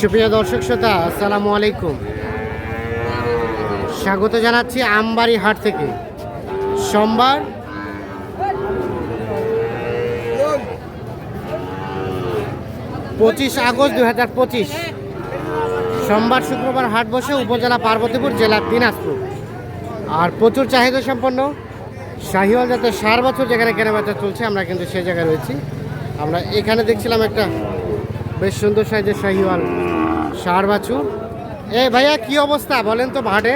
সুপ্রিয় দর্শক শ্রোতা, আসসালামু আলাইকুম। স্বাগত জানাচ্ছি আমবাড়ি হাট থেকে। সোমবার পঁচিশ আগস্ট দু হাজার পঁচিশ, সোমবার শুক্রবার হাট বসে উপজেলা পার্বতীপুর জেলা দিনাজপুর। আর প্রচুর চাহিদা সম্পন্ন। শাহিওয়াল যাতে সার বছর যেখানে কেনাবেচা চলছে, আমরা কিন্তু সেই জায়গায় রয়েছি। আমরা এখানে দেখছিলাম একটা বেশ সুন্দর সাইজের শাহিওয়াল। সার বাছুর এ ভাইয়া, কি অবস্থা? বলেন তো ভাটে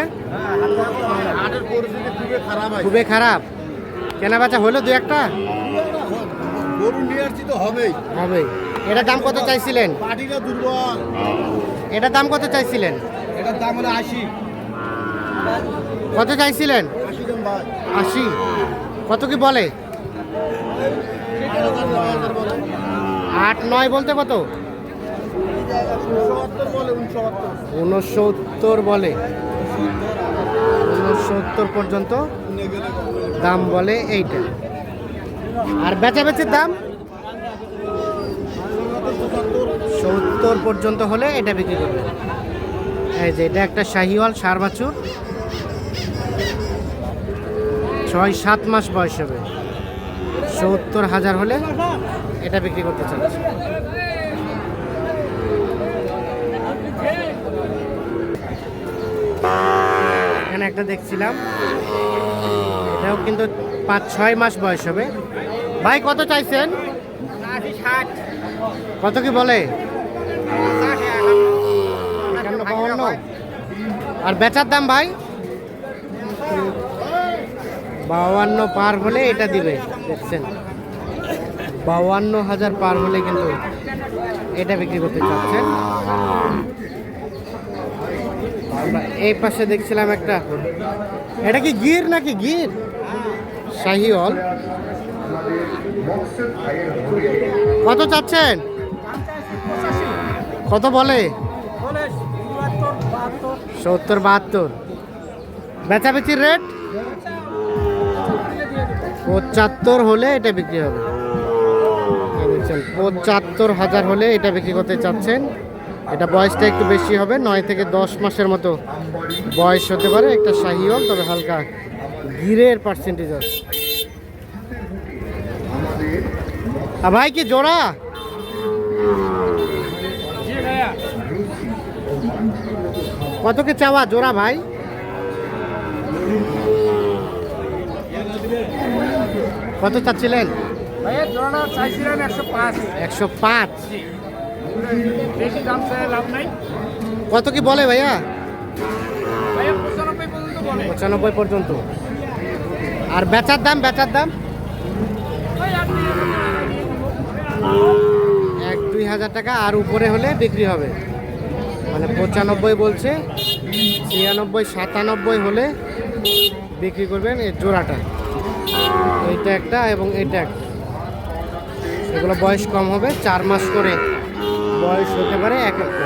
খুবই খারাপ। খারাপ কেনাবেচা হলো দু একটা? গরু হবেই। হবে এটার দাম কত চাইছিলেন? পাটিটা এটার দাম কত চাইছিলেন? এটার দাম আশি কত চাইছিলেন? আশি। কত কি বলে? আট, নয় বলতে কত? উনসত্তর বলে, উনসত্তর। পর্যন্ত। দাম বলে এইটা। আর বেচা বেচির দাম? সত্তর পর্যন্ত হলে এটা বিক্রি করবে এই যে, এটা একটা শাহিওয়াল সার বাছুর। ছয় সাত মাস বয়স হবে। সত্তর হাজার হলে এটা বিক্রি করতে চাচ্ছে এখানে একটা দেখছিলাম। এটাও কিন্তু পাঁচ, ছয় মাস বয়স হবে। ভাই, কত চাইছেন? কত কি বলে? আর বেচার দাম ভাই? বাউান্ন পার হলে এটা দিবে, দেখছেন? বাউান্ন হাজার পার হলে কিন্তু এটা বিক্রি করতে চাচ্ছেন আমরা এই পাশে দেখছিলাম একটা, এটা কি গির নাকি গির? শাহি হল কত চাচ্ছেন? কত বলে? সত্তর, বাহাত্তর। বেচাবেচির রেট? পঁচাত্তর হলে এটা বিক্রি হবে। পঁচাত্তর হাজার হলে এটা বিক্রি করতে চাচ্ছেন। এটা বয়সটা একটু বেশি হবে নয় থেকে দশ মাসের মতো বয়স হতে পারে একটা শাহিওল তবে হালকা গিরের পার্সেন্টেজ আছে। ভাই কি জোড়া? কত কি চাওয়া জোড়া ভাই? কত চাচ্ছিলেন? একশো পাঁচ। একশো পাঁচ। বেশি দাম চাই লাভ নাই। কত কি বলে ভাইয়া? পঁচানব্বই পর্যন্ত আর বেচার দাম বেচার দাম? এক দুই হাজার টাকা আর উপরে হলে বিক্রি হবে। মানে পঁচানব্বই বলছে ছিয়ানব্বই সাতানব্বই হলে বিক্রি করবেন এই জোড়াটা। এইটা একটা এবং এটা একটা। এগুলো বয়স কম হবে চার মাস করে। বয়স হতে পারে এক একটা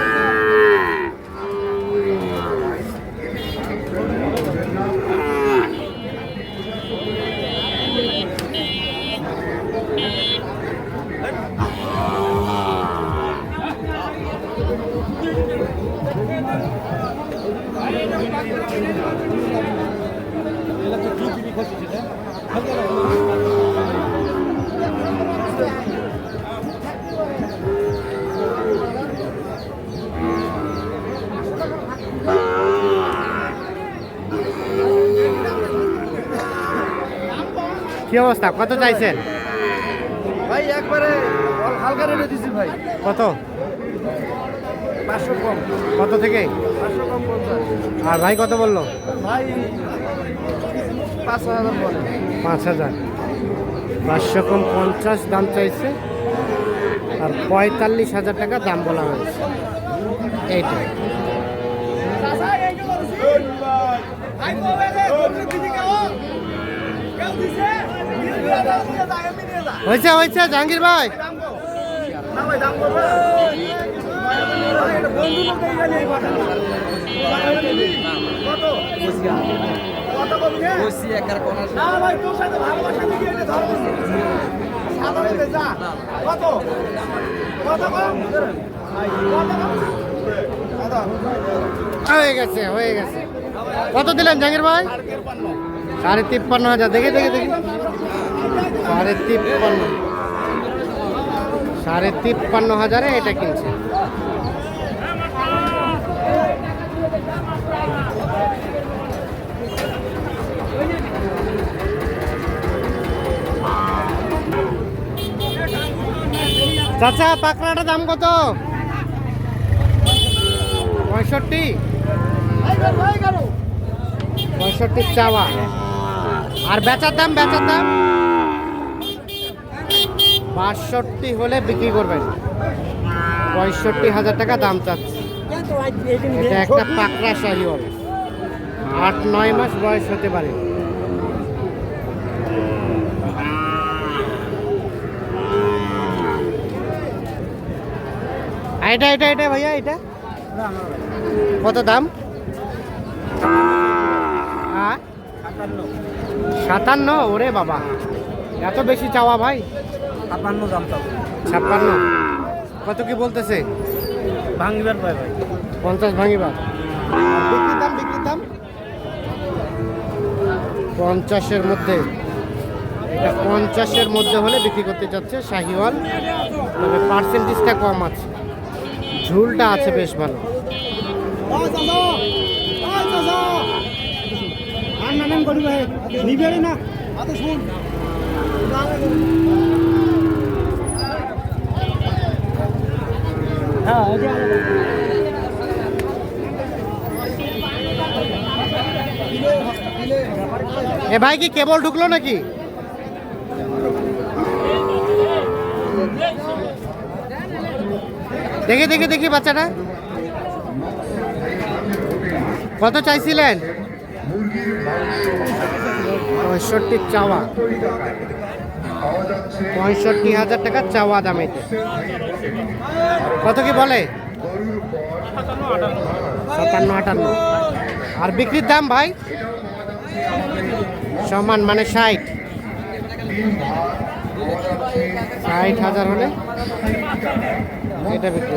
কি অবস্থা? কত চাইছেন? ভাই একবারে হালকা রেটে দিছি ভাই। কত? পাঁচশো কম। কত থেকে? পাঁচশো কম আর ভাই কত বলল? ভাই পাঁচ হাজার পাঁচ হাজার। পাঁচশো কম পঞ্চাশ দাম চাইছে। আর পঁয়তাল্লিশ হাজার টাকা দাম বলা হয়েছে। এইটা হয়েছে হয়েছে, জাহাঙ্গীর ভাই। হয়ে গেছে হয়ে গেছে। কত দিলেন জাহাঙ্গীর ভাই? সাড়ে তিপ্পান্ন হাজার। দেখে দেখে, দেখি। সাড়ে তিপ্পান্ন। সাড়ে তিপ্পান্ন হাজারে এটা কিনছে। চাচা, পাকড়াটার দাম কত? পঁয়ষট্টি। পঁয়ষট্টি চাওয়া। আর বেচার দাম বেচার দাম? বাষট্টি হলে বিক্রি করবেন। পঁয়ষট্টি হাজার টাকা দাম চাচ্ছে। এটা একটা পাকড়া শাহিওয়াল আট, নয় মাস বয়স হতে পারে। এটা এটা এটা ভাইয়া, এটা? কত দাম? সাতান্ন? ওরে বাবা। এত বেশি চাওয়া ভাই। ছাপ্পান্ন দাম তো ছাপ্পান্ন? কত কি বলতেছে? ভাঙিবার পাই ভাই। পঞ্চাশ ভাঙিবা আর বিক্রির দাম বিক্রির দাম? পঞ্চাশের মধ্যে। এটা পঞ্চাশের মধ্যে হলে বিক্রি করতে চাচ্ছে শাহিওয়াল। তবে পার্সেন্টেজটা কম আছে। ঝুলটা আছে বেশ ভালো। আর নামেন করি ভাই নিবে না। আতে শুন এ ভাই কি কেবল ঢুকলো নাকি? দেখে দেখে দেখি বাচ্চাটা। কত চাইছিলেন? পঁয়ষট্টি চাওয়া। পঁয়ষট্টি হাজার টাকা চাওয়া দাম এটা কত কি বলে? সাতান্ন, আটান্ন। আর বিক্রির দাম ভাই? সমান মানে ষাট। ষাট হাজার হলে এটা বিক্রি